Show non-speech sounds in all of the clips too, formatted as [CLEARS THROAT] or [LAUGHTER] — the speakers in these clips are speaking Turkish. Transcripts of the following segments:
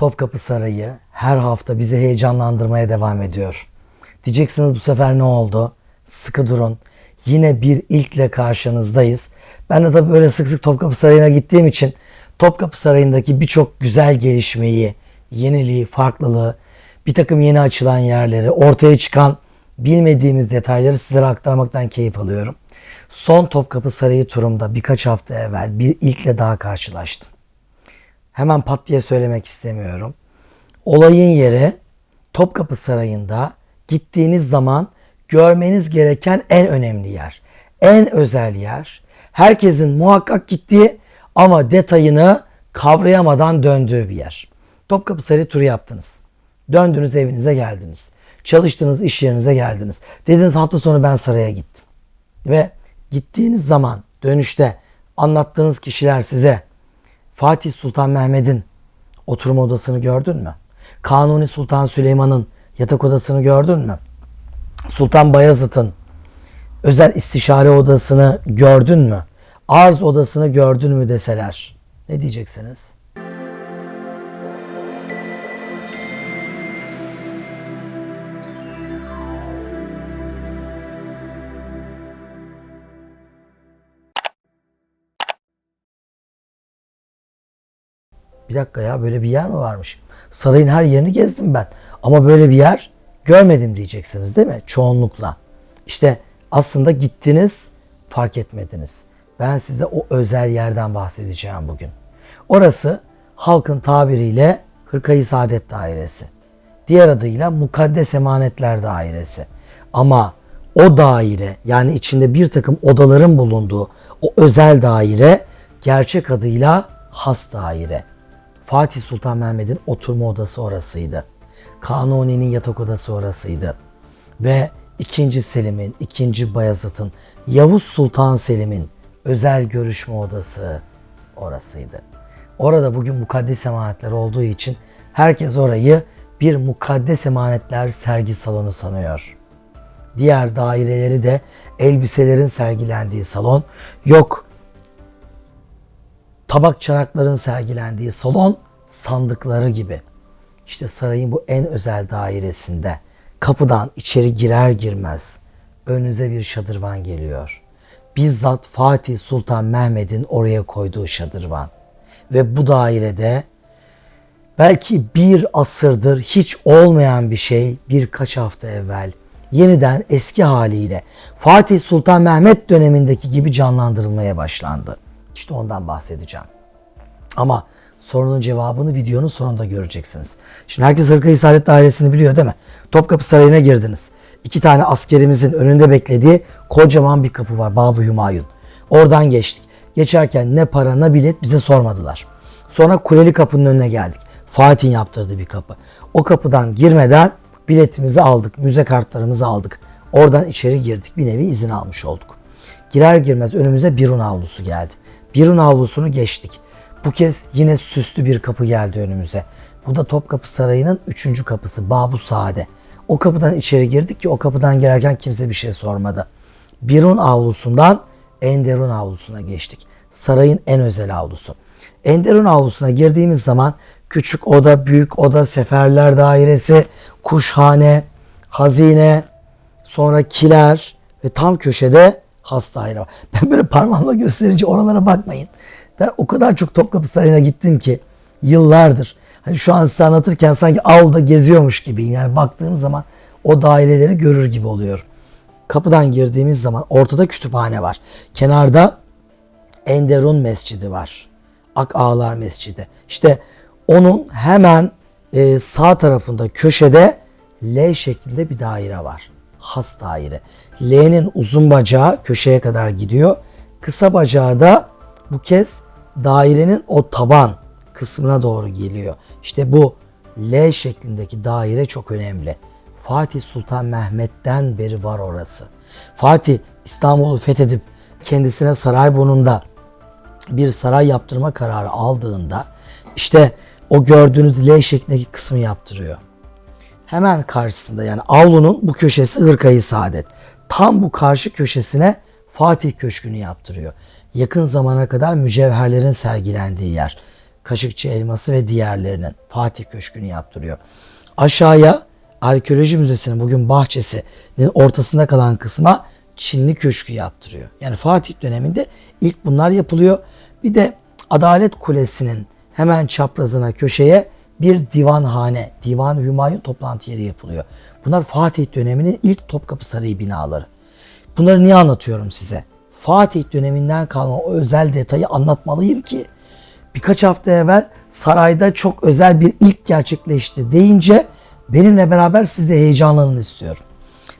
Topkapı Sarayı her hafta bizi heyecanlandırmaya devam ediyor. Diyeceksiniz bu sefer ne oldu? Sıkı durun. Yine bir ilkle karşınızdayız. Ben de tabii böyle sık sık Topkapı Sarayı'na gittiğim için Topkapı Sarayı'ndaki birçok güzel gelişmeyi, yeniliği, farklılığı, bir takım yeni açılan yerleri, ortaya çıkan bilmediğimiz detayları sizlere aktarmaktan keyif alıyorum. Son Topkapı Sarayı turumda birkaç hafta evvel bir ilkle daha karşılaştım. Hemen pat diye söylemek istemiyorum. Olayın yeri Topkapı Sarayı'nda gittiğiniz zaman görmeniz gereken en önemli yer. En özel yer. Herkesin muhakkak gittiği ama detayını kavrayamadan döndüğü bir yer. Topkapı Sarayı turu yaptınız. Döndünüz evinize geldiniz. Çalıştığınız iş yerinize geldiniz. Dediniz hafta sonu ben saraya gittim. Ve gittiğiniz zaman dönüşte anlattığınız kişiler size Fatih Sultan Mehmet'in oturma odasını gördün mü? Kanuni Sultan Süleyman'ın yatak odasını gördün mü? Sultan Bayezid'in özel istişare odasını gördün mü? Arz odasını gördün mü deseler ne diyeceksiniz? Bir dakika ya böyle bir yer mi varmış? Sarayın her yerini gezdim ben. Ama böyle bir yer görmedim diyeceksiniz değil mi? Çoğunlukla. İşte aslında gittiniz fark etmediniz. Ben size o özel yerden bahsedeceğim bugün. Orası halkın tabiriyle Hırkayı Saadet Dairesi. Diğer adıyla Mukaddes Emanetler Dairesi. Ama o daire yani içinde bir takım odaların bulunduğu o özel daire gerçek adıyla has daire. Fatih Sultan Mehmet'in oturma odası orasıydı. Kanuni'nin yatak odası orasıydı. Ve 2. Selim'in, 2. Bayezid'in, Yavuz Sultan Selim'in özel görüşme odası orasıydı. Orada bugün mukaddes emanetler olduğu için herkes orayı bir mukaddes emanetler sergi salonu sanıyor. Diğer daireleri de elbiselerin sergilendiği salon, yok tabak çanakların sergilendiği salon sandıkları gibi. İşte sarayın bu en özel dairesinde kapıdan içeri girer girmez önünüze bir şadırvan geliyor. Bizzat Fatih Sultan Mehmet'in oraya koyduğu şadırvan. Ve bu dairede belki bir asırdır hiç olmayan bir şey birkaç hafta evvel yeniden eski haliyle Fatih Sultan Mehmet dönemindeki gibi canlandırılmaya başlandı. İşte ondan bahsedeceğim. Ama sorunun cevabını videonun sonunda göreceksiniz. Şimdi herkes Hırkayı Saadet Dairesi'ni biliyor değil mi? Topkapı Sarayı'na girdiniz. İki tane askerimizin önünde beklediği kocaman bir kapı var. Babı Hümayun. Oradan geçtik. Geçerken ne para ne bilet bize sormadılar. Sonra Kuleli Kapı'nın önüne geldik. Fatih yaptırdı bir kapı. O kapıdan girmeden biletimizi aldık. Müze kartlarımızı aldık. Oradan içeri girdik. Bir nevi izin almış olduk. Girer girmez önümüze Birun avlusu geldi. Birun avlusunu geçtik. Bu kez yine süslü bir kapı geldi önümüze. Bu da Topkapı Sarayı'nın üçüncü kapısı Babu Sade. O kapıdan içeri girdik ki o kapıdan girerken kimse bir şey sormadı. Birun avlusundan Enderun avlusuna geçtik. Sarayın en özel avlusu. Enderun avlusuna girdiğimiz zaman küçük oda, büyük oda, seferler dairesi, kuşhane, hazine, sonra kiler ve tam köşede has daire var. Ben böyle parmağımla gösterince oralara bakmayın. Ben o kadar çok Topkapı Sarayı'na gittim ki yıllardır. Hani şu an size anlatırken sanki avluda geziyormuş gibiyim. Yani baktığım zaman o daireleri görür gibi oluyor. Kapıdan girdiğimiz zaman ortada kütüphane var. Kenarda Enderun Mescidi var. Ak Ağlar Mescidi. İşte onun hemen e, sağ tarafında köşede L şeklinde bir daire var. Has daire. L'nin uzun bacağı köşeye kadar gidiyor. Kısa bacağı da bu kez dairenin o taban kısmına doğru geliyor. İşte bu L şeklindeki daire çok önemli. Fatih Sultan Mehmet'ten beri var orası. Fatih İstanbul'u fethedip kendisine Sarayburnu'nda bir saray yaptırma kararı aldığında işte o gördüğünüz L şeklindeki kısmı yaptırıyor. Hemen karşısında yani avlunun bu köşesi Hırkayı Saadet. Tam bu karşı köşesine Fatih Köşkü'nü yaptırıyor. Yakın zamana kadar mücevherlerin sergilendiği yer. Kaşıkçı Elması ve diğerlerinin Fatih Köşkü'nü yaptırıyor. Aşağıya Arkeoloji Müzesi'nin bugün bahçesinin ortasında kalan kısma Çinli Köşkü yaptırıyor. Yani Fatih döneminde ilk bunlar yapılıyor. Bir de Adalet Kulesi'nin hemen çaprazına köşeye bir divanhane, Divan Hümayun toplantı yeri yapılıyor. Bunlar Fatih döneminin ilk Topkapı Sarayı binaları. Bunları niye anlatıyorum size? Fatih döneminden kalma o özel detayı anlatmalıyım ki birkaç hafta evvel sarayda çok özel bir ilk gerçekleşti deyince benimle beraber siz de heyecanlanın istiyorum.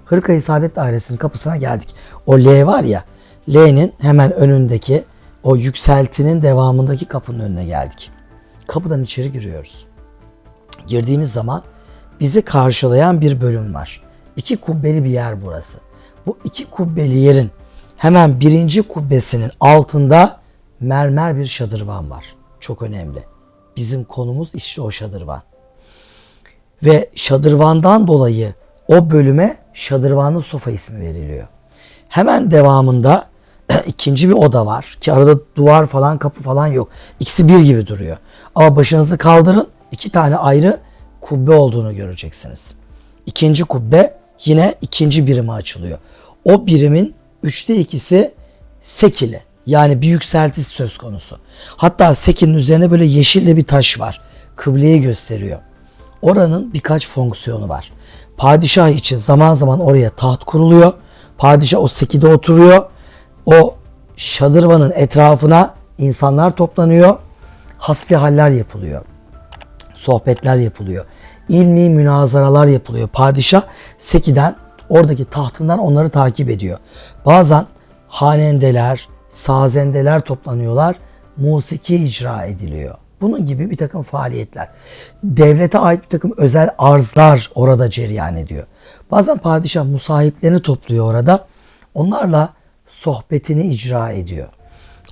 Hırkayı Saadet Dairesi'nin kapısına geldik. O L var ya, L'nin hemen önündeki o yükseltinin devamındaki kapının önüne geldik. Kapıdan içeri giriyoruz. Girdiğimiz zaman bizi karşılayan bir bölüm var. İki kubbeli bir yer burası. Bu iki kubbeli yerin hemen birinci kubbesinin altında mermer bir şadırvan var. Çok önemli. Bizim konumuz işte o şadırvan. Ve şadırvandan dolayı o bölüme şadırvanlı sofa ismi veriliyor. Hemen devamında [CLEARS THROAT] ikinci bir oda var ki arada duvar falan kapı falan yok. İkisi bir gibi duruyor. Ama başınızı kaldırın iki tane ayrı kubbe olduğunu göreceksiniz. İkinci kubbe yine ikinci birime açılıyor. O birimin üçte ikisi sekili. Yani bir yükseltisi söz konusu. Hatta sekinin üzerine böyle yeşil de bir taş var. Kıbleyi gösteriyor. Oranın birkaç fonksiyonu var. Padişah için zaman zaman oraya taht kuruluyor. Padişah o sekide oturuyor. O şadırvanın etrafına insanlar toplanıyor. Hasbihaller yapılıyor. Sohbetler yapılıyor. İlmi münazaralar yapılıyor. Padişah sekiden oradaki tahtından onları takip ediyor. Bazen hanendeler, sazendeler toplanıyorlar. Musiki icra ediliyor. Bunun gibi bir takım faaliyetler. Devlete ait bir takım özel arzlar orada cereyan ediyor. Bazen padişah musahiplerini topluyor orada. Onlarla sohbetini icra ediyor.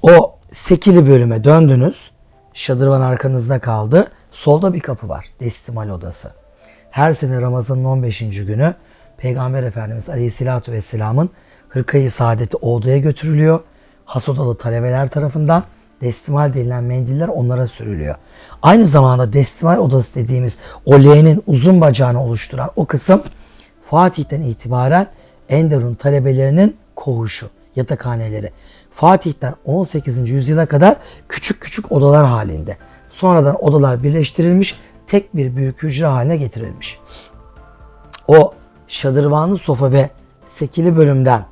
O sekili bölüme döndünüz. Şadırvan arkanızda kaldı. Solda bir kapı var. Destimal odası. Her sene Ramazan'ın 15. günü Peygamber Efendimiz Aleyhisselatü Vesselam'ın hırkayı saadeti odaya götürülüyor. Has odalı talebeler tarafından destimal denilen mendiller onlara sürülüyor. Aynı zamanda destimal odası dediğimiz o L'nin uzun bacağını oluşturan o kısım Fatih'ten itibaren Enderun talebelerinin koğuşu, yatakhaneleri. Fatih'ten 18. yüzyıla kadar küçük küçük odalar halinde. Sonradan odalar birleştirilmiş, tek bir büyük hücre haline getirilmiş. O şadırvanlı sofa ve sekili bölümden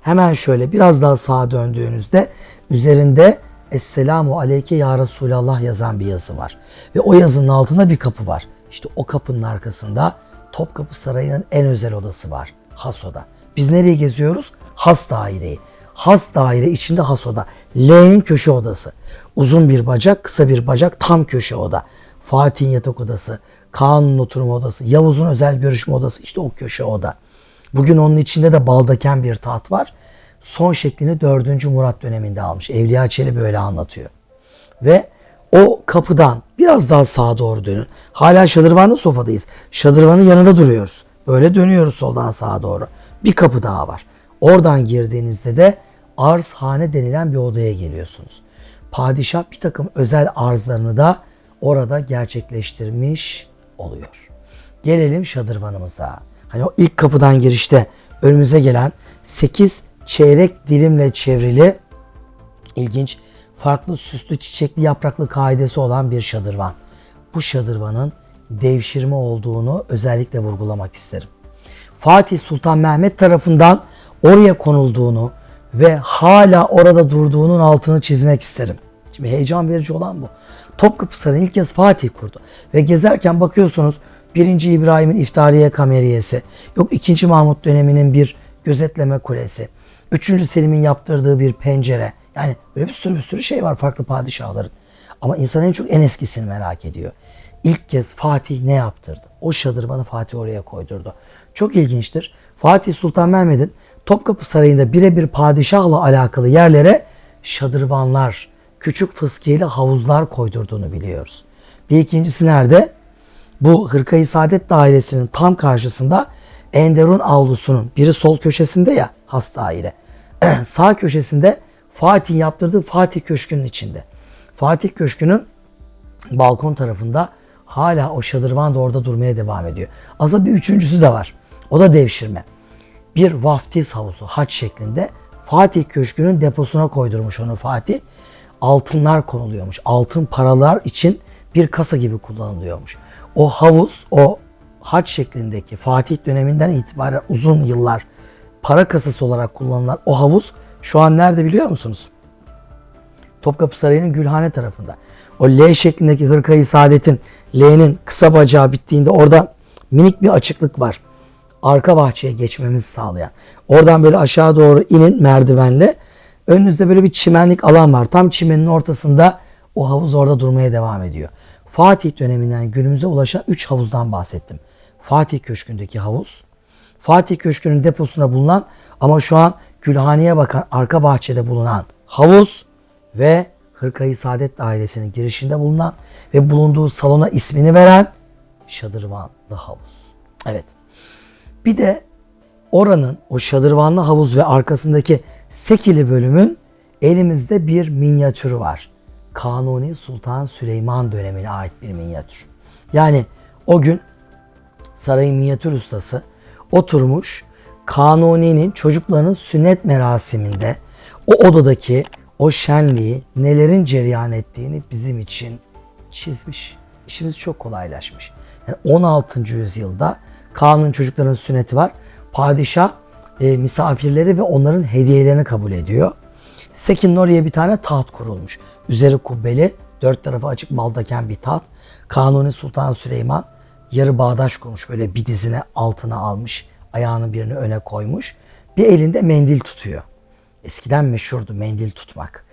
hemen şöyle biraz daha sağa döndüğünüzde üzerinde Esselamu aleyke ya Resulallah yazan bir yazı var. Ve o yazının altında bir kapı var. İşte o kapının arkasında Topkapı Sarayı'nın en özel odası var. Has oda. Biz nereye geziyoruz? Has daireyi. Has daire içinde has oda. L'nin köşe odası. Uzun bir bacak, kısa bir bacak, tam köşe oda. Fatih'in yatak odası, Kaan'ın oturma odası, Yavuz'un özel görüşme odası işte o köşe oda. Bugün onun içinde de baldaken bir taht var. Son şeklini 4. Murat döneminde almış. Evliya Çelebi böyle anlatıyor. Ve o kapıdan biraz daha sağa doğru dönün. Hala şadırvanlı sofadayız. Şadırvanın yanında duruyoruz. Böyle dönüyoruz soldan sağa doğru. Bir kapı daha var. Oradan girdiğinizde de arzhane denilen bir odaya geliyorsunuz. Padişah bir takım özel arzlarını da orada gerçekleştirmiş oluyor. Gelelim şadırvanımıza. Hani o ilk kapıdan girişte önümüze gelen 8 çeyrek dilimle çevrili ilginç farklı süslü çiçekli yapraklı kaidesi olan bir şadırvan. Bu şadırvanın devşirme olduğunu özellikle vurgulamak isterim. Fatih Sultan Mehmet tarafından oraya konulduğunu ve hala orada durduğunun altını çizmek isterim. Şimdi heyecan verici olan bu. Topkapı Sarayı'nı ilk kez Fatih kurdu. Ve gezerken bakıyorsunuz 1. İbrahim'in iftariye kameriyesi, yok 2. Mahmut döneminin bir gözetleme kulesi, 3. Selim'in yaptırdığı bir pencere. Yani böyle bir sürü bir sürü şey var farklı padişahların. Ama insan en çok en eskisini merak ediyor. İlk kez Fatih ne yaptırdı? O şadırvanı Fatih oraya koydurdu. Çok ilginçtir. Fatih Sultan Mehmet'in Topkapı Sarayı'nda birebir padişahla alakalı yerlere şadırvanlar, küçük fıskiyeli havuzlar koydurduğunu biliyoruz. Bir ikincisi nerede? Bu Hırkayı Saadet Dairesi'nin tam karşısında Enderun avlusunun biri sol köşesinde ya has daire. [CLEARS THROAT] Sağ köşesinde Fatih yaptırdığı Fatih Köşkü'nün içinde. Fatih Köşkü'nün balkon tarafında hala o şadırvan da orada durmaya devam ediyor. Aslında bir üçüncüsü de var. O da devşirme. Bir vaftiz havuzu haç şeklinde Fatih Köşkü'nün deposuna koydurmuş onu Fatih. Altınlar konuluyormuş. Altın paralar için bir kasa gibi kullanılıyormuş. O havuz, o haç şeklindeki Fatih döneminden itibaren uzun yıllar para kasası olarak kullanılan o havuz şu an nerede biliyor musunuz? Topkapı Sarayı'nın Gülhane tarafında. O L şeklindeki hırkayı saadetin L'nin kısa bacağı bittiğinde orada minik bir açıklık var. Arka bahçeye geçmemizi sağlayan. Oradan böyle aşağı doğru inin merdivenle. Önünüzde böyle bir çimenlik alan var. Tam çimenin ortasında o havuz orada durmaya devam ediyor. Fatih döneminden günümüze ulaşan 3 havuzdan bahsettim. Fatih Köşkü'ndeki havuz, Fatih Köşkü'nün deposunda bulunan ama şu an Gülhane'ye bakan arka bahçede bulunan havuz ve Hırkayı Saadet Dairesi'nin girişinde bulunan ve bulunduğu salona ismini veren Şadırvanlı Havuz. Evet. Bir de oranın o şadırvanlı havuz ve arkasındaki Sekili bölümün elimizde bir minyatürü var. Kanuni Sultan Süleyman dönemine ait bir minyatür. Yani o gün sarayın minyatür ustası oturmuş Kanuni'nin çocuklarının sünnet merasiminde o odadaki o şenliği nelerin cereyan ettiğini bizim için çizmiş. İşimiz çok kolaylaşmış. Yani 16. yüzyılda Kanun çocukların sünneti var. Padişah e, misafirleri ve onların hediyelerini kabul ediyor. Sekin'in oraya bir tane taht kurulmuş. Üzeri kubbeli, dört tarafı açık baldaken bir taht. Kanuni Sultan Süleyman yarı bağdaş kurmuş. Böyle bir dizine altına almış. Ayağını birini öne koymuş. Bir elinde mendil tutuyor. Eskiden meşhurdu mendil tutmak.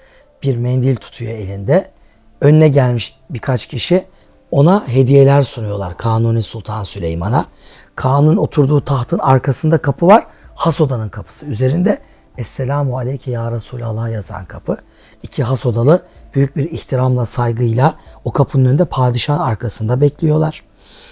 Bir mendil tutuyor elinde. Önüne gelmiş birkaç kişi ona hediyeler sunuyorlar Kanuni Sultan Süleyman'a. Kanun oturduğu tahtın arkasında kapı var. Has odanın kapısı. Üzerinde Esselamu Aleyke Ya Resulallah yazan kapı. İki has odalı büyük bir ihtiramla saygıyla o kapının önünde padişahın arkasında bekliyorlar.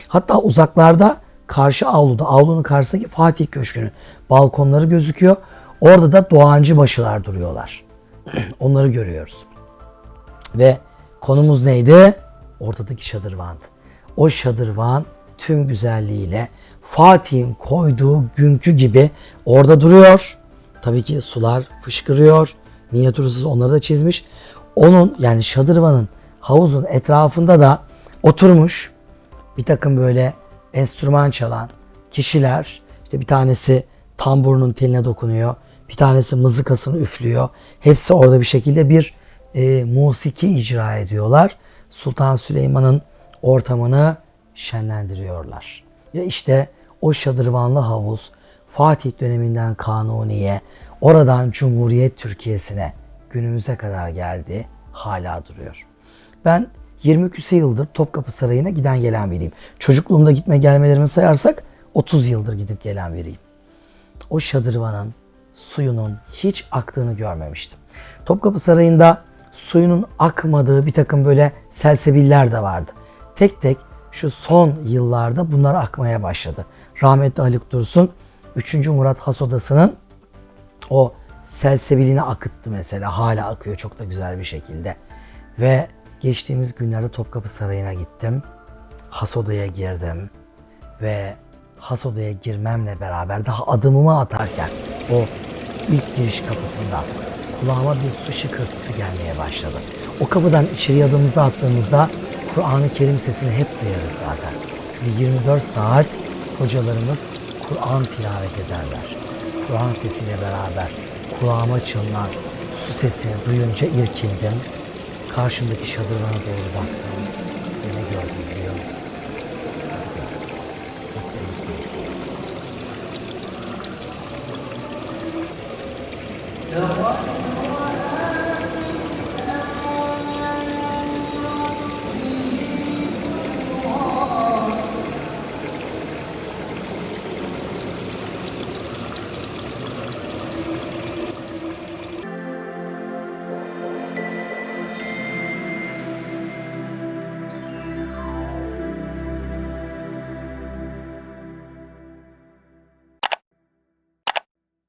Hatta uzaklarda karşı avluda, avlunun karşısındaki Fatih Köşkü'nün balkonları gözüküyor. Orada da doğancı başılar duruyorlar. [CLEARS THROAT] Onları görüyoruz. Ve konumuz neydi? Ortadaki şadırvandı. O şadırvan tüm güzelliğiyle Fatih'in koyduğu günkü gibi orada duruyor. Tabii ki sular fışkırıyor. Minyatürsüz onları da çizmiş. Onun yani şadırvanın havuzun etrafında da oturmuş bir takım böyle enstrüman çalan kişiler. İşte bir tanesi tamburunun teline dokunuyor. Bir tanesi mızıkasını üflüyor. Hepsi orada bir şekilde bir e, musiki icra ediyorlar. Sultan Süleyman'ın ortamını şenlendiriyorlar. Ya işte o şadırvanlı havuz Fatih döneminden Kanuni'ye, oradan Cumhuriyet Türkiye'sine günümüze kadar geldi, hala duruyor. Ben 20 küsur yıldır Topkapı Sarayı'na giden gelen biriyim. Çocukluğumda gitme gelmelerimi sayarsak 30 yıldır gidip gelen biriyim. O şadırvanın suyunun hiç aktığını görmemiştim. Topkapı Sarayı'nda suyunun akmadığı bir takım böyle selsebiller de vardı. Tek tek şu son yıllarda bunlar akmaya başladı. Rahmetli Haluk Dursun 3. Murat Has Odası'nın o selsebilini akıttı mesela. Hala akıyor çok da güzel bir şekilde. Ve geçtiğimiz günlerde Topkapı Sarayı'na gittim. Has Oda'ya girdim. Ve Has Oda'ya girmemle beraber daha adımımı atarken o ilk giriş kapısında kulağıma bir su şıkırtısı gelmeye başladı. O kapıdan içeri adımımızı attığımızda Kur'an-ı Kerim sesini hep duyarız zaten. Çünkü 24 saat hocalarımız Kur'an tilavet ederler. Kur'an sesiyle beraber kulağıma çınlar su sesini duyunca irkildim. Karşımdaki şadırvana doğru baktım.